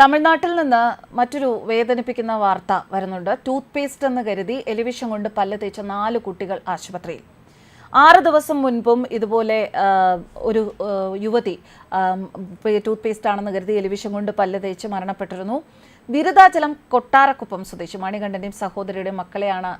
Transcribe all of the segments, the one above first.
തമിഴ്നാട്ടിൽ നിന്ന് മറ്റൊരു വേദനിപ്പിക്കുന്ന വാർത്ത വരുന്നുണ്ട്. ടൂത്ത് പേസ്റ്റ് എന്ന് കരുതി എലിവിഷം കൊണ്ട് പല്ല് തേച്ച നാല് കുട്ടികൾ ആശുപത്രിയിൽ. ആറ് ദിവസം മുൻപും ഇതുപോലെ ഒരു യുവതി ടൂത്ത് പേസ്റ്റ് ആണെന്ന് കരുതി എലിവിഷം കൊണ്ട് പല്ല് തേച്ച് മരണപ്പെട്ടിരുന്നു. ബിരുദാചലം കൊട്ടാരക്കുപ്പം സ്വദേശി മണികണ്ഠന്റെയും സഹോദരിയുടെയും മക്കളെയാണ്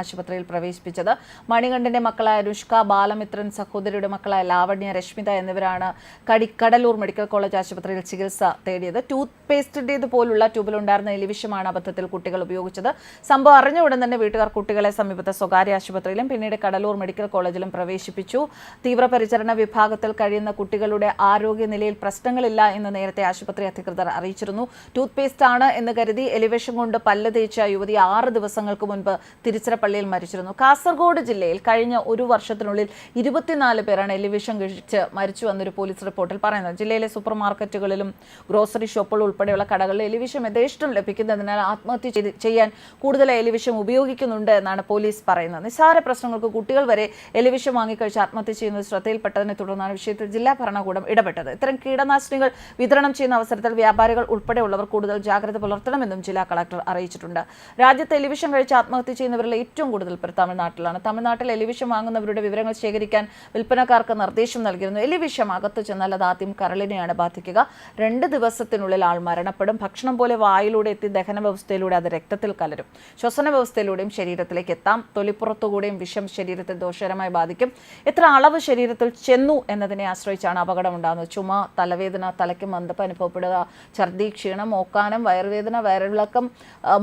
ആശുപത്രിയിൽ പ്രവേശിപ്പിച്ചത്. മണികണ്ഠന്റെ മക്കളായ അനുഷ്ക ബാലമിത്രൻ സഹോദരിയുടെ മക്കളായ ലാവണ്യ രശ്മിത എന്നിവരാണ് കടിക്കടലൂർ മെഡിക്കൽ കോളേജ് ആശുപത്രിയിൽ ചികിത്സ തേടിയത്. ടൂത്ത് പേസ്റ്റിന്റേത് പോലുള്ള ട്യൂബിലുണ്ടായിരുന്ന എലിവിഷമാണ് അബദ്ധത്തിൽ കുട്ടികൾ ഉപയോഗിച്ചത്. സംഭവം അറിഞ്ഞ ഉടൻ തന്നെ വീട്ടുകാർ കുട്ടികളെ സമീപത്തെ സ്വകാര്യ ആശുപത്രിയിലും പിന്നീട് കടലൂർ മെഡിക്കൽ കോളേജിലും പ്രവേശിപ്പിച്ചു. തീവ്രപരിചരണ വിഭാഗത്തിൽ കഴിയുന്ന കുട്ടികളുടെ ആരോഗ്യനിലയിൽ പ്രശ്നങ്ങളില്ല എന്ന് നേരത്തെ ആശുപത്രി അധികൃതർ അറിയിച്ചിരുന്നു. ടൂത്ത് പേസ്റ്റ് ആണ് എന്ന് കരുതി എലിവേഷൻ കൊണ്ട് പല്ല് തേച്ച യുവതി ആറ് ദിവസങ്ങൾക്ക് മുൻപ് തിരുച്ചിറപ്പള്ളിയിൽ മരിച്ചിരുന്നു. കാസർഗോഡ് ജില്ലയിൽ കഴിഞ്ഞ ഒരു വർഷത്തിനുള്ളിൽ ഇരുപത്തിനാല് പേരാണ് എലിവേഷൻ കഴിച്ച് മരിച്ചു എന്നൊരു പോലീസ് റിപ്പോർട്ടിൽ പറയുന്നത് ജില്ലയിലെ സൂപ്പർ മാർക്കറ്റുകളിലും ഗ്രോസറി ഷോപ്പുകൾ ഉൾപ്പെടെയുള്ള കടകളിൽ എലിവിഷം യഥേഷ്ടം ലഭിക്കുന്നതിനാൽ ആത്മഹത്യ ചെയ്യാൻ കൂടുതൽ എലിവിഷം ഉപയോഗിക്കുന്നുണ്ട് എന്നാണ് പോലീസ് പറയുന്നത്. നിസ്സാര പ്രശ്നങ്ങൾക്ക് കുട്ടികൾ വരെ എലിവിഷം വാങ്ങിക്കഴിച്ച് ആത്മഹത്യ ചെയ്യുന്നത് ശ്രദ്ധയിൽപ്പെട്ടതിനെ തുടർന്നാണ് വിഷയത്തിൽ ജില്ലാ ഭരണകൂടം ഇടപെട്ടത്. ഇത്തരം കീടനാശിനികൾ വിതരണം ചെയ്യുന്ന അവസരത്തിൽ വ്യാപാരികൾ ഉൾപ്പെടെയുള്ളവർ കൂടുതൽ ജാഗ്രത പുലർത്തണമെന്നും ജില്ലാ കളക്ടർ അറിയിച്ചിട്ടുണ്ട്. രാജ്യത്ത് എലിവിഷം കഴിച്ച് ആത്മഹത്യ ചെയ്യുന്നവരിൽ ഏറ്റവും കൂടുതൽ പേർ തമിഴ്നാട്ടിലാണ്. തമിഴ്നാട്ടിൽ എലിവിഷം വാങ്ങുന്നവരുടെ വിവരങ്ങൾ ശേഖരിക്കാൻ വിൽപ്പനക്കാർക്ക് നിർദ്ദേശം നൽകിയിരുന്നു. എലിവിഷം അകത്തു ചെന്നാൽ അത് ആദ്യം കരളിനെയാണ് ബാധിക്കുക. രണ്ട് ദിവസത്തിനുള്ളിൽ ആൾ മരണപ്പെടും. ഭക്ഷണം പോലെ വായിലൂടെ എത്തി ദഹന വ്യവസ്ഥയിലൂടെ അത് രക്തത്തിൽ കലരും. ശ്വസന വ്യവസ്ഥയിലൂടെയും ശരീരത്തിലേക്ക് എത്താം. തൊലിപ്പുറത്തുകൂടെയും വിഷം ശരീരത്തെ ദോഷകരമായി ബാധിക്കും. എത്ര അളവ് ശരീരത്തിൽ ചെന്നു എന്നതിനെ ആശ്രയിച്ചാണ് അപകടം ഉണ്ടാകുന്നത് ചുമ തലവേദന തലയ്ക്ക് മന്ദപ്പ് അനുഭവപ്പെടുക ഛർദി ക്ഷീണം ഓക്കാനം വയറുവേദന വയറിളക്കം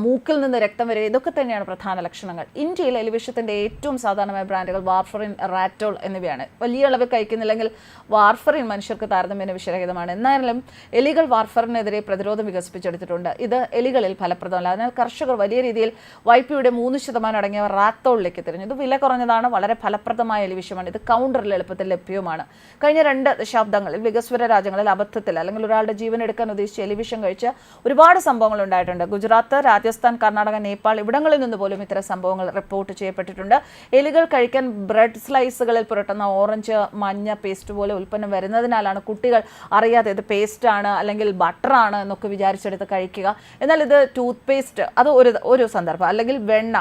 മൂക്കിൽ നിന്ന് രക്തം വരെ ഇതൊക്കെ തന്നെയാണ് പ്രധാന ലക്ഷണങ്ങൾ. ഇന്ത്യയിൽ എലിവിഷത്തിന്റെ ഏറ്റവും സാധാരണമായ ബ്രാൻഡുകൾ വാർഫറിൻ റാറ്റോൾ എന്നിവയാണ്. വലിയ അളവ് കഴിക്കുന്നില്ലെങ്കിൽ വാർഫറിൻ മനുഷ്യർക്ക് താരതമ്യേന വിഷരഹിതമാണ്. എന്നാലും എലികൾ വാർഫറിനെതിരെ പ്രതിരോധം വികസിപ്പിച്ചെടുത്തിട്ടുണ്ട്. ഇത് എലികളിൽ ഫലപ്രദമല്ല. അതിനാൽ കർഷകർ വലിയ രീതിയിൽ വൈപ്പിയുടെ മൂന്ന് ശതമാനം അടങ്ങിയ റാത്തോളിലേക്ക് തിരിഞ്ഞു. ഇത് വില കുറഞ്ഞതാണ്. വളരെ ഫലപ്രദമായ എലിവിഷമാണ്. ഇത് കൗണ്ടറിൽ എളുപ്പത്തിൽ ലഭ്യവുമാണ്. കഴിഞ്ഞ രണ്ട് ദശാബ്ദങ്ങളിൽ വികസ്വര രാജ്യങ്ങളിൽ അബദ്ധത്തിൽ അല്ലെങ്കിൽ ഒരാളുടെ ജീവൻ എടുക്കാൻ ഉദ്ദേശിച്ച് എലിവിഷം കഴിച്ച് ഒരുപാട് സംഭവങ്ങൾ ഉണ്ടായിട്ടുണ്ട് ഗുജറാത്ത് രാജസ്ഥാൻ കർണാടക നേപ്പാൾ ഇവിടങ്ങളിൽ നിന്ന് പോലും ഇത്തരം സംഭവങ്ങൾ റിപ്പോർട്ട് ചെയ്യപ്പെട്ടിട്ടുണ്ട്. എലികൾ കഴിക്കാൻ ബ്രെഡ് സ്ലൈസുകളിൽ പുരട്ടുന്ന ഓറഞ്ച് മഞ്ഞ പേസ്റ്റ് പോലെ ഉൽപ്പന്നം വരുന്നതിനാലാണ് കുട്ടികൾ അറിയാതെ ഇത് പേസ്റ്റ് ആണ് അല്ലെങ്കിൽ ബട്ടറാണ് എന്നൊക്കെ വിചാരിച്ചെടുത്ത് കഴിക്കുക. എന്നാൽ ഇത് ടൂത്ത് പേസ്റ്റ് അത് ഒരു ഒരു സന്ദർഭം. അല്ലെങ്കിൽ വെണ്ണ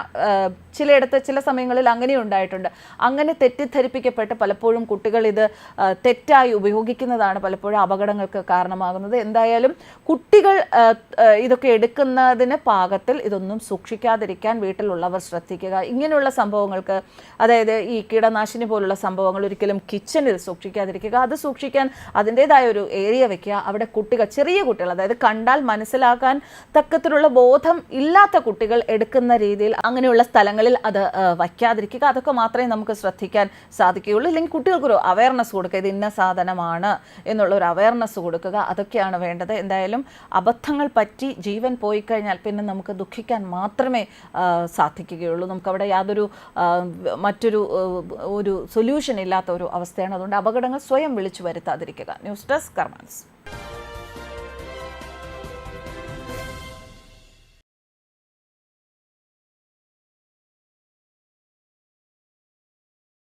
ചിലയിടത്ത് ചില സമയങ്ങളിൽ അങ്ങനെ ഉണ്ടായിട്ടുണ്ട്. അങ്ങനെ തെറ്റിദ്ധരിപ്പിക്കപ്പെട്ട് പലപ്പോഴും കുട്ടികൾ ഇത് തെറ്റായി ഉപയോഗിക്കുന്നതാണ് പലപ്പോഴും അപകടങ്ങൾക്ക് കാരണമാകുന്നത്. എന്തായാലും കുട്ടികൾ ഇതൊക്കെ എടുക്കുന്നതിന് പാകത്തിൽ ഇതൊന്നും സൂക്ഷിക്കാതിരിക്കാൻ വീട്ടിലുള്ളവർ ശ്രദ്ധിക്കുക. ഇങ്ങനെയുള്ള സംഭവങ്ങൾക്ക് അതായത് ഈ കീടനാശിനി പോലുള്ള സംഭവങ്ങൾ ഒരിക്കലും കിച്ചണിൽ സൂക്ഷിക്കാതിരിക്കുക. അത് സൂക്ഷിക്കാൻ അതിന്റെതായ ഒരു ഏരിയ വെക്കുക. അവിടെ കുട്ടികൾ ചെറിയ കുട്ടികൾ അതായത് കണ്ടാൽ മനസ്സിലാക്കാൻ തക്കത്തിലുള്ള ബോധം ഇല്ലാത്ത കുട്ടികൾ എടുക്കുന്ന രീതിയിൽ അങ്ങനെയുള്ള സ്ഥലങ്ങളിൽ അത് വയ്ക്കാതിരിക്കുക. അതൊക്കെ മാത്രമേ നമുക്ക് ശ്രദ്ധിക്കാൻ സാധിക്കുകയുള്ളൂ. ഇല്ലെങ്കിൽ കുട്ടികൾക്കൊരു അവയർനെസ് കൊടുക്കുക. ഇത് ഇന്ന സാധനമാണ് എന്നുള്ള ഒരു അവയർനെസ് കൊടുക്കുക. അതൊക്കെയാണ് വേണ്ടത്. എന്തായാലും അബദ്ധങ്ങൾ പറ്റി ജീവൻ പോയി കഴിഞ്ഞാൽ പിന്നെ നമുക്ക് ദുഃഖിക്കാൻ മാത്രമേ സാധിക്കുകയുള്ളൂ. നമുക്കവിടെ യാതൊരു മറ്റൊരു ഒരു സൊല്യൂഷൻ ഇല്ലാത്ത ഒരു അവസ്ഥയാണ്. അതുകൊണ്ട് അപകടങ്ങൾ സ്വയം വിളിച്ചു വരുത്താതിരിക്കുക. News desk കർമാൻസ്